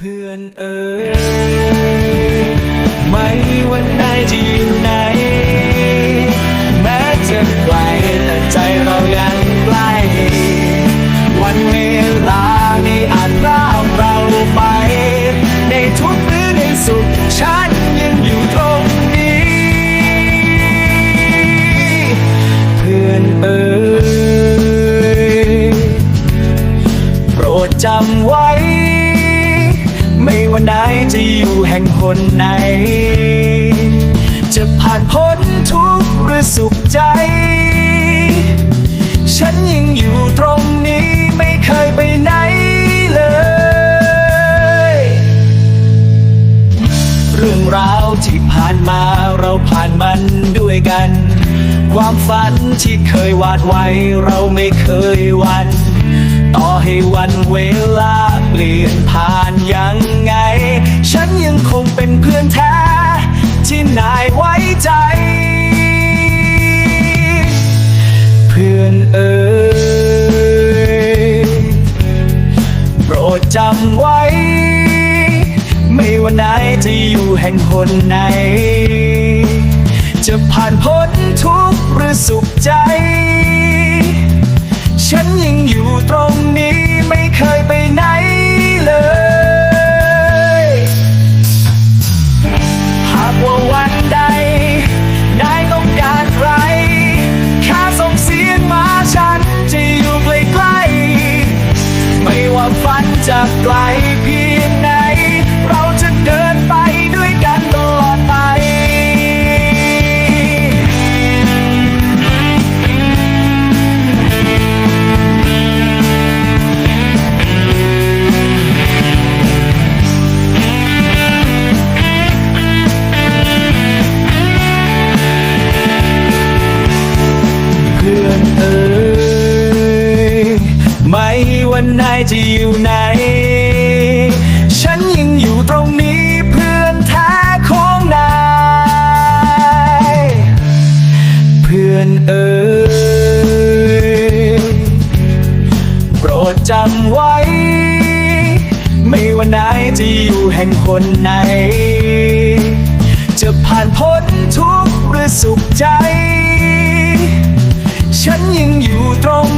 เพื่อนเอ๋ย ไม่ว่าไหนจะอยู่แห่งหนไหน จะผ่านพ้นทุกข์หรือสุขใจ ฉันยังอยู่ตรงนี้ไม่เคยไปไหนเลย เรื่องราวที่ผ่านมาเราผ่านมันด้วยกัน ความฝันที่เคยวาดไว้เราไม่เคยวัน ต่อให้วันเวลาเปลี่ยน จะอยู่แห่งหนไหน จะผ่านพ้นทุกข์หรือสุขใจ ฉันยังอยู่ตรงนี้ไม่เคยไปไหนเลย หากว่าวันใด นายต้องการใครแค่ส่งเสียงมาฉันจะอยู่ใกล้ๆไม่ว่าฝันจะไกล ไม่วันไหนจะอยู่ไหน ฉันยังอยู่ตรงนี้เพื่อนแท้ของนาย เพื่อนเอ๋ยโปรดจำไว้ ไม่ว่าไหนจะอยู่แห่งคนไหน จะผ่านพ้นทุกข์หรือสุขใจ ฉันยังอยู่ตรง